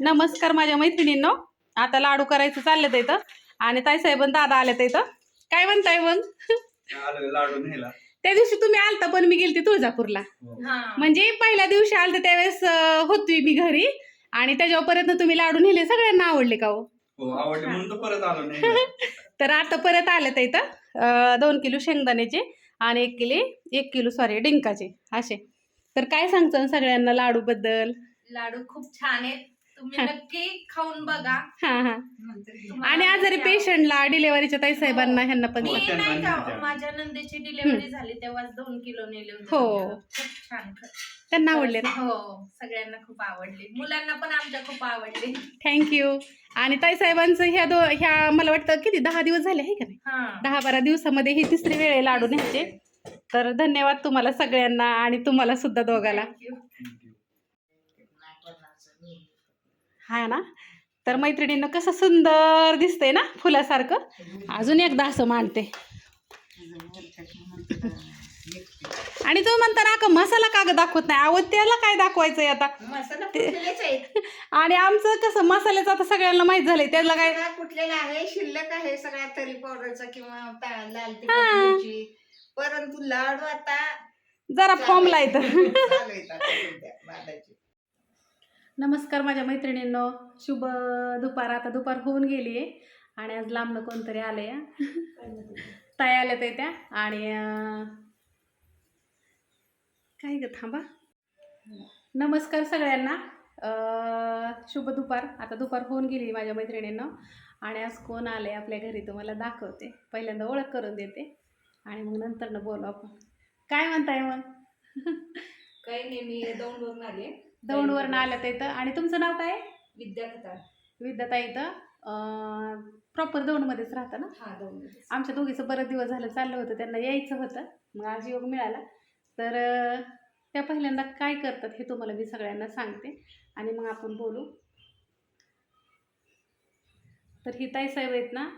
नमस्कार माझ्या मैत्रिणींनो. आता लाडू करायचं चाललं इथं. आणि ताईसाहेब आणि दादा आले इथं. काय म्हणताय मग? आलो लाडू नेला त्या दिवशी तुम्ही आलता पण मी गेलते तुळजापूरला. म्हणजे पहिल्या दिवशी आलते त्यावेळेस होती मी घरी. आणि त्याच्यापर्यंत तुम्ही लाडू नेले सगळ्यांना आवडले का हो? हो आवडले म्हणून तर परत आलो नाही. तर आता परत आले तर इथं दोन किलो शेंगदाण्याचे आणि एक किलो एक किलो सॉरी डिंकाचे असे. तर काय सांगतो सगळ्यांना लाडू बद्दल लाडू खूप छान आहेत. तुम्ही नक्की खाऊन बघा. हा हा. तुम्हाला आणि आजारी पेशंटला डिलेव्हरीच्या ताई साहेबांना ह्यांना पण मी त्यांना नाही का नेत्या. माझ्या नंदेची डिलिव्हरी झाली तेव्हा दोन किलो नेले होते हो. खूप छान त्यांना आवडले ना? हो सगळ्यांना खूप आवडले. मुलांना पण आमच्या खूप आवडले. थँक्यू आणि ताई साहेबांचं ह्या दो ह्या मला वाटतं किती? दहा दिवस झाले आहे का नाही? हा. दहा बारा दिवसामध्ये ही तिसरी वेळ आहे लाडू न्यायचे. तर धन्यवाद तुम्हाला सगळ्यांना आणि तुम्हाला सुद्धा दोघाला. Thank you. हा ना? तर मैत्रिणींना कसं सुंदर दिसतंय ना फुलासारखं? अजून एकदा असं मांडते. आणि तो म्हणता ना का मसाला का दाखवत नाही? अहो त्याला काय दाखवायचंय आता? आणि आमचं कसं मसाल्याचं आता सगळ्यांना माहीत झालंय. त्याला काय कुठलेला आहे? शिल्लक आहे सगळ्या तरी पावडरचा किंवा लाल परंतु लाडू आता जरा फॉर्मला येतं चालू आहेत आता सध्या बाळाचे. नमस्कार माझ्या मैत्रिणींनो. शुभ दुपार. आता दुपार होऊन गेली आहे. आणि आज लांबनं कोणतरी आलं या ताई आल्या ते त्या. आणि काय ग थांबा. नमस्कार सगळ्यांना. शुभ दुपार. आता दुपार होऊन गेली माझ्या मैत्रिणींनो. आणि आज कोण आले आपल्या घरी तुम्हाला दाखवते. पहिल्यांदा ओळख करून देते. आणि मग नंतरनं बोलू आपण. काय म्हणताय मग? काही नाही मी दौंडवरून आले. दौंडवरनं आल्या तर इथं. आणि तुमचं नाव काय? विद्यापीठात विद्याताई इथं. प्रॉपर दौंडमध्येच राहतं ना? हा दौंड आमच्या दोघीचं बरं दिवस झालं चाललं होतं. त्यांना यायचं होतं. मग आज योग मिळाला. तर त्या पहिल्यांदा काय करतात हे तुम्हाला मी सगळ्यांना सांगते. आणि मग आपण बोलू. तर ही ताईसाहेब आहेत ना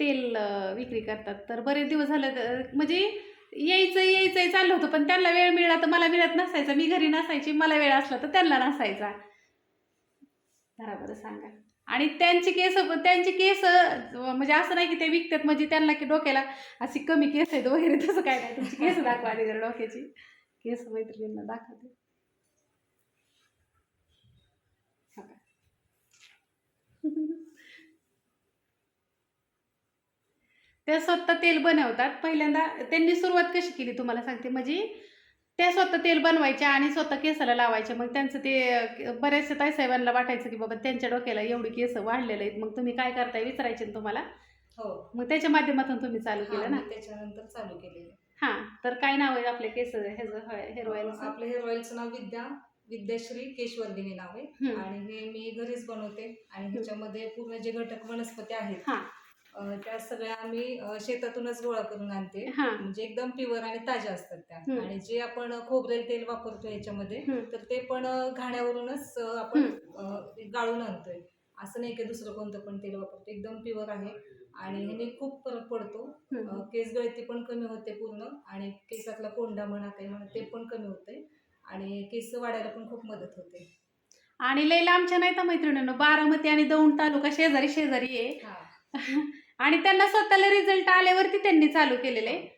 तेल विक्री करतात. तर बरेच दिवस झालं म्हणजे यायचं यायचं चाललं होतं. पण त्यांना वेळ मिळाला तर मला मिळत नसायचा. मी घरी नसायची मला वेळ असला तर त्यांना नसायचा. बरोबर बरं सांगा. आणि त्यांची केस पण त्यांची केस म्हणजे असं नाही की ते विकतात म्हणजे त्यांना की डोक्याला अशी कमी केस आहेत वगैरे तसं काय नाही. तुमची केस दाखवा जर डोक्याची. केस मैत्रिणींना दाखवते हा का? त्या स्वतः तेल बनवतात. पहिल्यांदा त्यांनी सुरुवात कशी केली तुम्हाला सांगते. म्हणजे त्या स्वतः तेल बनवायच्या आणि स्वतः केसाला लावायच्या. मग त्यांचं ते बऱ्याचशा ताईसाहेबांना वाटायचं की बाबा त्यांच्या डोक्याला एवढी केस वाढलेले आहेत. मग तुम्ही काय करताय विचारायचे ना तुम्हाला? हो. मग त्याच्या माध्यमातून तुम्ही चालू केलं ना? त्याच्यानंतर चालू केलेलं. हां तर काय नाव आहे आपल्या केस हेअर ऑइलचं आपलं हेअर ऑइलचं नाव विद्या विद्याश्री केशवर्धिनी नाव आहे. आणि हे मी घरीच बनवते. आणि ह्याच्यामध्ये पूर्ण जे घटक वनस्पती आहेत त्या सगळ्या आम्ही शेतातूनच गोळा करून आणते. हां. म्हणजे एकदम प्युअर आणि ताज्या असतात त्या. हम्म. आणि जे आपण खोबरेल तेल वापरतो ह्याच्यामध्ये हम्म. तर ते पण घाण्यावरूनच आपण अं, गाळून आणतोय. असं नाही की दुसरं कोणतं पण तेल वापरतो एकदम प्युअर आहे. आणि ह्याने खूप फरक पडतो. हम्म. केस गळती पण कमी होते पूर्ण. आणि केसातला कोंडा म्हणा काही म्हणा ते पण कमी होते. आणि केस वाढायला पण खूप मदत होते. आणि लई लांबच्या नाही तर मैत्रिणींनो बारामती आणि दौंड तालुका शेजारी शेजारी आहे. हा. आणि त्यांना स्वतःला रिझल्ट आल्यावरती त्यांनी चालू केलेलं आहे.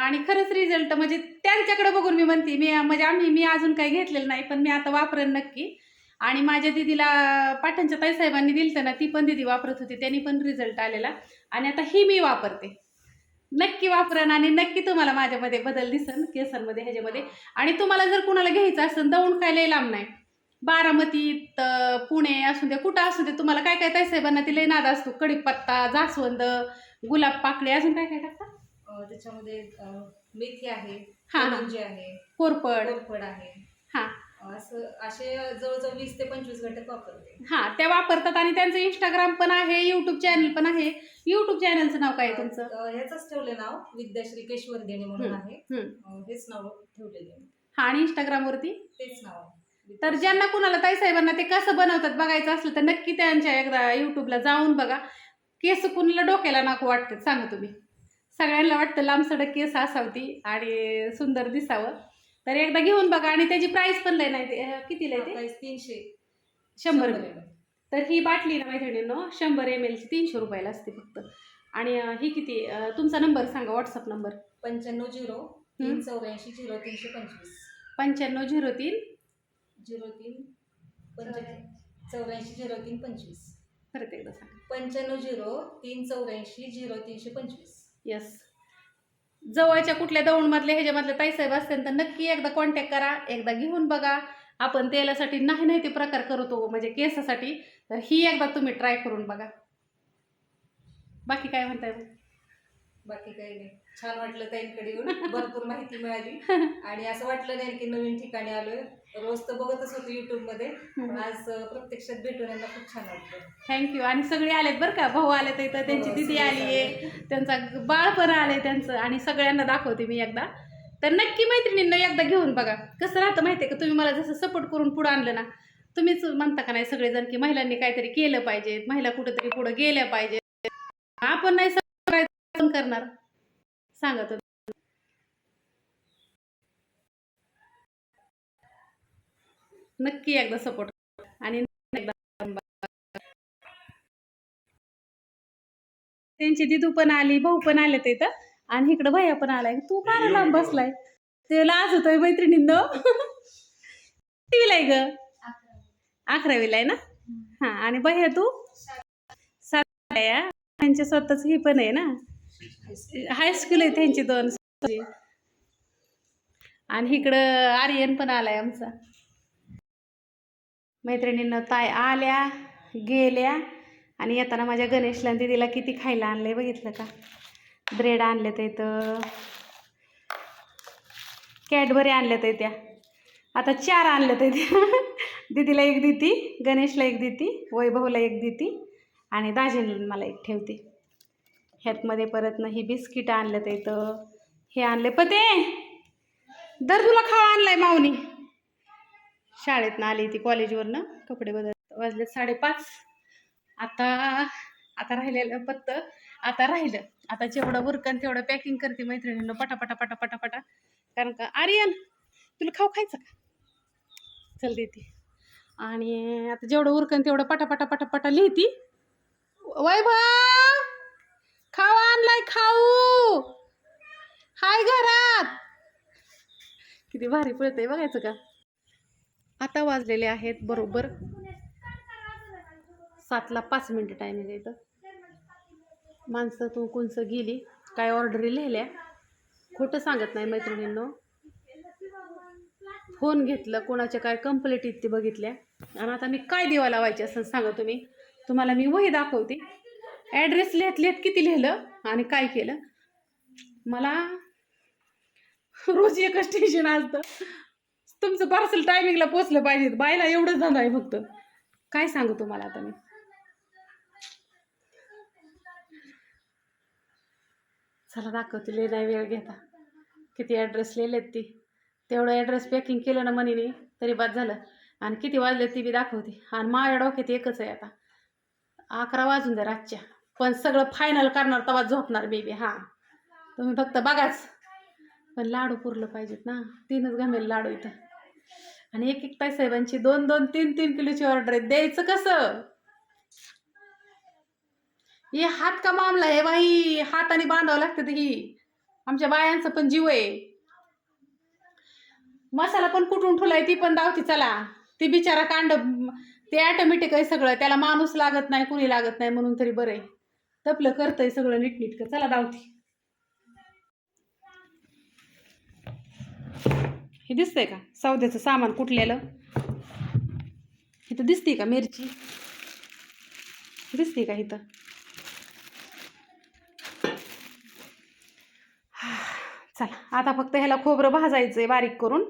आणि खरंच रिझल्ट म्हणजे त्यांच्याकडे बघून मी म्हणते मी म्हणजे आम्ही मी अजून काही घेतलेलं नाही पण मी आता वापरेन नक्की. आणि माझ्या दिदीला पाठणच्या ताईसाहेबांनी दिलं ना ती पण दिदी वापरत होती त्यांनी पण रिझल्ट आलेला. आणि आता ही मी वापरते. नक्की वापरन आणि नक्की तुम्हाला माझ्यामध्ये बदल दिसन केसांमध्ये ह्याच्यामध्ये. आणि तुम्हाला जर कुणाला घ्यायचं असेल दौंड काय लांब नाही. बारामतीत पुणे असू दे कुठं असू दे तुम्हाला काय काय ताई साहेबांना ती लय नाद असतो. कडीपत्ता जास्वंद गुलाब पाकळी अजून काय काय टाकता? अं, त्याच्यामध्ये अं, मेथी आहे हा, हा. आहे कोरपड. कोरफड आहे. हा. अं, असं असे जवळजवळ वीस ते पंचवीस घटक वापरते. हा त्या वापरतात आणि त्यांचं इंस्टाग्राम पण आहे युट्यूब चॅनल पण आहे. युट्यूब चॅनलचं नाव काय आहे तुमचं? अं, ह्याचंच ठेवलं नाव विद्याश्री केशवर्धिनी म्हणून आहे. हम्म. अं, हेच नाव ठेवलेले हा आणि इंस्टाग्रामवरती तेच नाव आहे. तर ज्यांना कुणाला ताई साहेबांना ते कसं बनवतात बघायचं असलं तर नक्की त्यांच्या एकदा युट्यूबला जाऊन बघा. केस कुणाला डोक्याला नको वाटतात सांगा तुम्ही. सगळ्यांना वाटतं लांब सडक केस असावती आणि सुंदर दिसावं. तर एकदा घेऊन बघा आणि त्याची प्राईस पण लय नाही कितीला आहे ते? प्राईस तीनशे. शंभर ml. तर ही बाटली ना मैत्रिणींनो शंभर एम एलची तीनशे रुपयाला असते फक्त. आणि ही किती तुमचा नंबर सांगा व्हॉट्सअप नंबर पंच्याण्णव झिरो तीन चौऱ्याऐंशी झिरो तीनशे पंचवीस. पंच्याण्णव झिरो तीन झिरो तीन पंच चौऱ्याऐंशी झिरो तीन पंचवीस. परत एकदा सांगा. पंच्याण्णव झिरो तीन चौऱ्याऐंशी झिरो तीनशे पंचवीस. येस जवळच्या कुठल्या दौंडमधल्या ह्याच्यामधल्या ताईसाहेब असतील तर नक्की एकदा कॉन्टॅक्ट करा एकदा घेऊन बघा. आपण तेलासाठी नाही नाही ते प्रकार करतो म्हणजे केसासाठी. तर ही एकदा तुम्ही ट्राय करून बघा. बाकी काय म्हणताय? मग? बाकी काही नाही. छान वाटलं ताईंकडे येऊन. भरपूर माहिती मिळाली. आणि असं वाटलं नाही की नवीन ठिकाणी आलोय. रोज तर बघतच होतो युट्यूबमध्ये. पण आज प्रत्यक्षात भेटून यांना खूप छान वाटलं. थँक्यू आणि सगळे आलेत बरं का? भाऊ आले तर इथं त्यांची हो, दिदी सगळे आली आहे त्यांचा बाळ पण आले त्यांचं. आणि सगळ्यांना दाखवते मी एकदा. तर नक्की मैत्रिणींना एकदा घेऊन बघा. कसं राहतं माहिती आहे का? तुम्ही मला जसं सपोर्ट करून पुढं आणलं ना तुम्हीच म्हणता का नाही सगळेजण की महिलांनी काहीतरी केलं पाहिजे महिला कुठेतरी पुढं गेल्या पाहिजे आपण नाही सगळं करणार. सांगा तुम्ही. नक्की एकदा सपोर्ट आणि त्यांची दिदू पण आली भाऊ पण आले ते आणि इकडं भैया पण आलाय. तू फार लांब बसलाय? ते लाज होतोय मैत्रिणींनो. कितीला आहे ग? अकरावीला आहे ना? हा आणि भैया तू? सातला त्यांच्या स्वतःच ही पण आहे ना? हायस्कूल आहे त्यांची दोन. आणि इकडं आर्यन पण आलाय आमचा. मैत्रिणींना ताय आल्या गेल्या आणि येताना माझ्या गणेशला दिदीला किती खायला आणलं आहे बघितलं का? ब्रेड आणले तर इथं. कॅडबरी आणल्या तर त्या आता चार आणल्या तर त्या दिदीला एक देती गणेशला एक देती वैभवला एक देती आणि दाजीला मला एक ठेवते. ह्यातमध्ये परत ना ही बिस्किट आणलं तर इथं. हे आणले. पते दर तुला खावा आहे माऊनी. शाळेतनं आली ती कॉलेजवरनं कपडे बदल वाजले साडेपाच. आता आता राहिलेलं पत्त आता राहिलं. आता जेवढं उरकन तेवढं पॅकिंग करते मैत्रिणींना पटापटा पटा पटा. पटा कारण का आर्यन तुला खाऊ खायचं का? चल देते. आणि आता जेवढं उरकन तेवढं पटापटा पटापटा लिहिती. वैभव! खाऊ आणलाय खाऊ! हाय घरात! किती भारी पळतंय बघायचं का? आता वाजलेले आहेत बरोबर सातला पाच मिनटं टायमिंग आहे इथं. माणसं तू कोणचं गेली काय ऑर्डरी लिहिल्या? खोटं सांगत नाही मैत्रिणींनो. फोन घेतलं कोणाच्या काय कंप्लेट आहेत बघितल्या. आणि आता मी काय दिवा लावायचे असं सांगा तुम्ही. तुम्हाला मी वही दाखवते. ॲड्रेस लिहत लिहत किती लिहिलं आणि काय केलं? मला रोज एकच टेन्शन असतं तुमचं पार्सल टायमिंगला पोचलं पाहिजे. बायला एवढंच झालं आहे फक्त. काय सांगू तुम्हाला आता मी? चला दाखवते. लय नाही वेळ घेता. किती ॲड्रेस लिहिलेत ती. तेवढं ॲड्रेस पॅकिंग केलं ना मनीने तरी बाद झालं. आणि किती वाजले ती बी दाखवते. आणि माझ्या डोक्यात एकच आहे आता. अकरा वाजून द्या रातच्या. पण सगळं फायनल करणार तेव्हा झोपणार बेबी हां. तुम्ही फक्त बघाच. पण लाडू पुरलं पाहिजेत ना. तीनच घमेल लाडू इथं. आणि एक एक ताई साहेबांची दोन दोन तीन तीन किलोची ऑर्डर आहे. द्यायचं कसं? हे हात का मामला आहे बाई? हाताने बांधावं लागतं ही. आमच्या बायांचं पण जीव आहे. मसाला पण कुठून ठुलाय ती पण दावती चला. ती बिचारा कांड ते ॲटोमॅटिक आहे सगळं. त्याला माणूस लागत नाही कुणी लागत नाही म्हणून तरी बरं आहे. तपलं करतंय सगळं नीटनीटकं. चला दावती. हे दिसतंय का? सौद्याचं सामान कुठलेलं? इथं दिसते का मिरची? दिसते का इथं? चला आता फक्त ह्याला खोबरं भाजायचं आहे बारीक करून.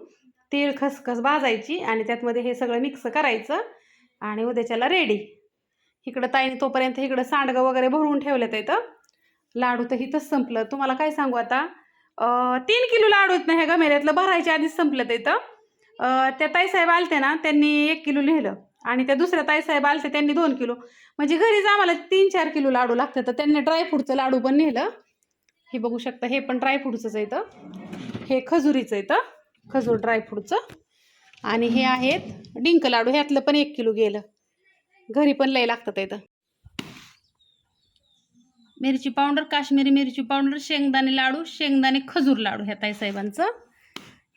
तीळ खसखस भाजायची आणि त्यातमध्ये हे सगळं मिक्स करायचं आणि उद्याच्याला रेडी इकडं ताईने तोपर्यंत इकडं सांडगं वगैरे भरून ठेवलं तर इथं. लाडू तर इथंच संपलं. तुम्हाला काय सांगू आता? तीन किलो लाडू आहेत ना ह्या गमेऱ्यातलं भरायच्या आधीच संपलं ते इथं. त्या ताईसाहेब आलते ना त्यांनी एक किलो लिहिलं आणि त्या दुसऱ्या ताईसाहेब आलते त्यांनी दोन किलो. म्हणजे घरीच आम्हाला तीन चार किलो लाडू लागतात तर त्यांनी ड्रायफ्रूटचं लाडू पण नेलं. हे बघू शकता हे पण ड्रायफ्रूटचंच आहे इथं. हे खजुरीचं आहे इथं खजूर ड्रायफ्रूटचं आणि हे आहेत डिंक लाडू ह्यातलं पण एक किलो गेलं. घरी पण लय लागतात इथं. मिरची पावडर काश्मीरी मिरची पावडर शेंगदाणे लाडू शेंगदाणे खजूर लाडू. ह्या ताईसाहेबांचं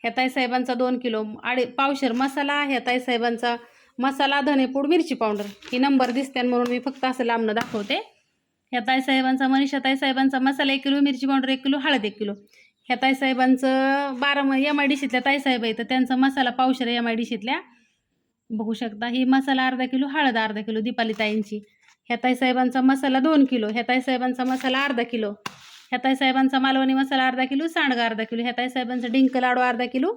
ह्या ताईसाहेबांचा दोन किलो आडे पावशेर मसाला ह्या ताईसाहेबांचा मसाला धनेपूड मिरची पावडर. ही नंबर दिसते म्हणून मी फक्त असं लांबनं दाखवते. ह्या ताईसाहेबांचा मनीषा ताईसाहेबांचा मसाला एक किलो मिरची पावडर एक किलो हळद एक किलो. ह्या ताईसाहेबांचं बारा एम आय डी शितल्या ताईसाहेब आहे तर त्यांचा मसाला पावशेर एम आय डीशीतल्या बघू शकता ही मसाला अर्धा किलो हळद अर्धा किलो दीपाली ताईंची. ह्या ताईसाहेबांचा मसाला दोन किलो ह्या ताईसाहेबांचा मसाला अर्धा किलो ह्या ताईसाहेबांचा मालवणी मसाला अर्धा किलो सांडगा अर्धा किलो ह्या ताईसाहेबांचा डिंक लाडू अर्धा किलो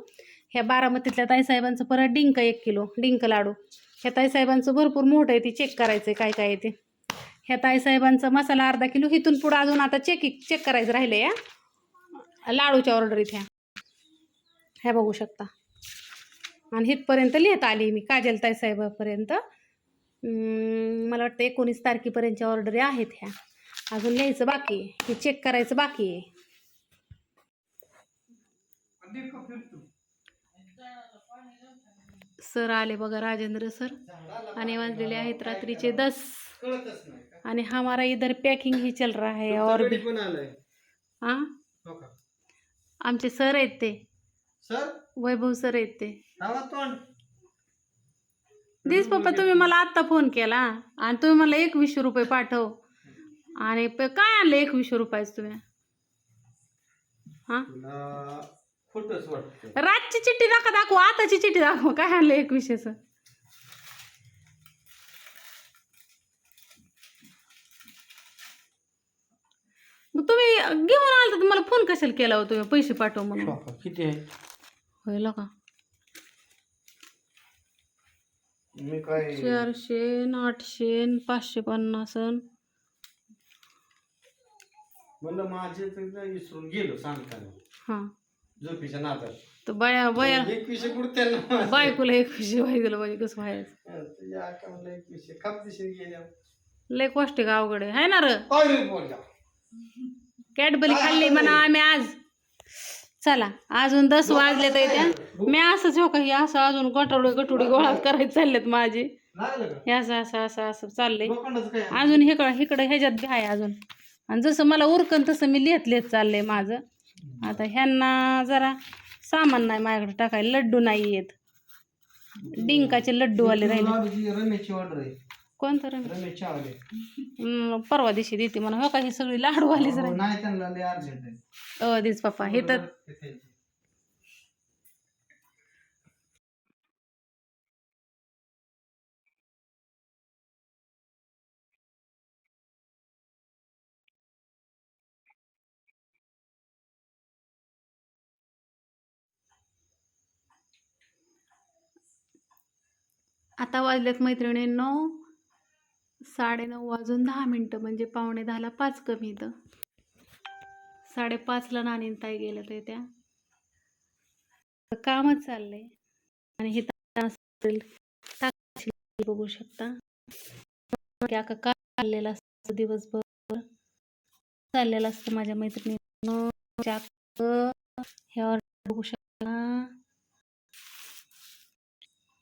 ह्या बारामतीतल्या ताईसाहेबांचं परत डिंक एक किलो डिंक लाडू. ह्या ताईसाहेबांचं भरपूर मोठं आहे ते चेक करायचं आहे काय काय आहे ते. ह्या ताईसाहेबांचा मसाला अर्धा किलो इथून पुढं अजून आता चेक चेक करायचं राहिलं या लाडूच्या ऑर्डर इथे ह्या बघू शकता. आणि इथपर्यंत लिहित आली मी काजल ताईसाहेबापर्यंत. मला वाटतं एकोणीस तारखेपर्यंतच्या ऑर्डरी आहेत ह्या. अजून लिहायचं बाकी आहे. हे चेक करायचं बाकी आहे. सर आले बघा राजेंद्र सर आणि वाजलेले आहेत रात्रीचे दस. आणि हमारा इधर पैकिंग ही चल रहा है और भी. हाँ हो आमचे सर आहेत ते. सर वैभव सर आहेत ते. दिस पप्पा तुम्ही मला आत्ता फोन केला आणि तुम्ही मला एकवीसशे रुपये पाठव. आणि काय आणलं एकवीसशे रुपयाच तुम्ही? हां? रातची चिठ्ठी दाखवा दाखव आताची चिठ्ठी दाखव. काय आणलं एकवीसशेचं? मग तुम्ही घेऊन आला तर मला फोन कशाला केला हो तुम्ही? पैसे पाठव म्हणून. किती आहे? होईल का मी काय चारशे आठशे पाचशे पन्नास. म्हणलं माझे तर विसरून गेलो सांगताना. हां. झोपीच्या नादात. तर बाया बाया एकवीसशे कुठे त्यांना बायकोला व्हाय दिलं म्हणजे कसं व्हायचं तुझ्या अकाउंटला एकवीसशे. खाप दिशेने गेल्या. लय कॉस्टिक अवघड आहे. हाय ना र? कॅडबरी खाल्ली म्हणा आम्ही आज. चला अजून दस वाजले तर त्या. मी असंच हो का हे असं अजून गटोडी गटोडी गोळा करायचे चाललेत माझे. हे असं असं असं असं चाललंय. अजून इकडं इकडं ह्याच्यात बी आहे अजून. आणि जसं मला उरकन तसं मी लिहित लिहित चाललंय माझं. आता ह्यांना जरा सामान नाही माझ्याकडे टाकायला लड्डू नाही येत. डिंकाचे लड्डूवाले राहिले. कोणतं रमेश? चावले हम्म, परवा दिवशी देते म्हणा. हो का? ही सगळी लाडूवालीच नाही त्यांना लय अर्जंट आहे. अ दिस पप्पा. हे तर ते त्यांची. आता वाजलेत मैत्रिणींनो. साडेनऊ वाजून दहा मिनटं म्हणजे पावणे दहाला पाच कमी इथं. साडेपाचला नानीन ताई गेल्या तर त्या. कामच चाललंय. आणि हे बघू शकता. का काय चाललेलं असतं दिवसभर. चाललेलं असतं माझ्या मैत्रिणी ह्यावर बघू शकता.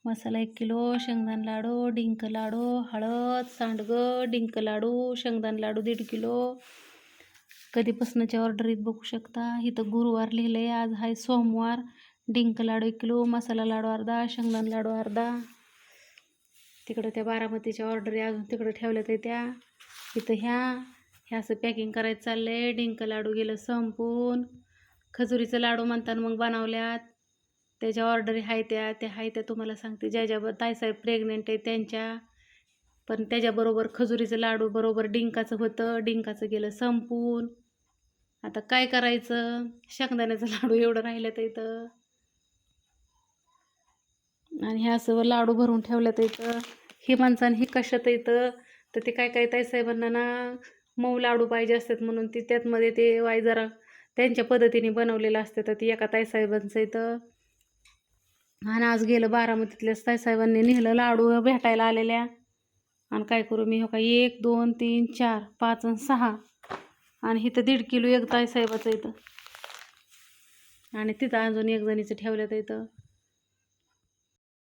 मसाला एक किलो शेंगदाण लाडू डिंक लाडू हळद सांडगं डिंक लाडू शेंगदाण लाडू दीड किलो. कधीपासूनच्या ऑर्डरीत बघू शकता. इथं गुरुवार लिहिलं आहे आज आहे सोमवार. डिंक लाडू एक किलो मसाला लाडू अर्धा शेंगदाण लाडू अर्धा. तिकडं त्या बारामतीच्या ऑर्डरी अजून तिकडं ठेवल्या तर त्या. इथं ह्या ह्या असं पॅकिंग करायचं चाललं आहे डिंक लाडू गेलं संपून. खजुरीचं लाडू म्हणताना मग बनवल्यात. त्याच्या ऑर्डरी आहे त्या त्या आहे त्या तुम्हाला सांगते. ज्या ज्या ताईसाहेब प्रेग्नेंट आहे त्यांच्या पण त्याच्याबरोबर खजुरीचं लाडू बरोबर डिंकाचं होतं. डिंकाचं गेलं संपून. आता काय करायचं? शेंगदाण्याचं लाडू एवढं राहिलं तर इथं. आणि ह्या असं लाडू भरून ठेवलं तर इथं. हे माणसानं हे कशात येतं तर ते काय काय ताईसाहेबांना ना मऊ लाडू पाहिजे असतात म्हणून ती त्यातमध्ये ते वाय जरा त्यांच्या पद्धतीने बनवलेलं असतं. तर ती एका ताईसाहेबांचं इथं आणि आज गेलं बारामतीतल्या ताईसाहेबांनी नेलं लाडू भेटायला आलेल्या. आणि काय करू मी हो का एक दोन तीन चार पाच आणि सहा. आणि इथं दीड किलो एक ताईसाहेबाचं इथं. आणि तिथं अजून एक जणीचं ठेवलं तर इथं.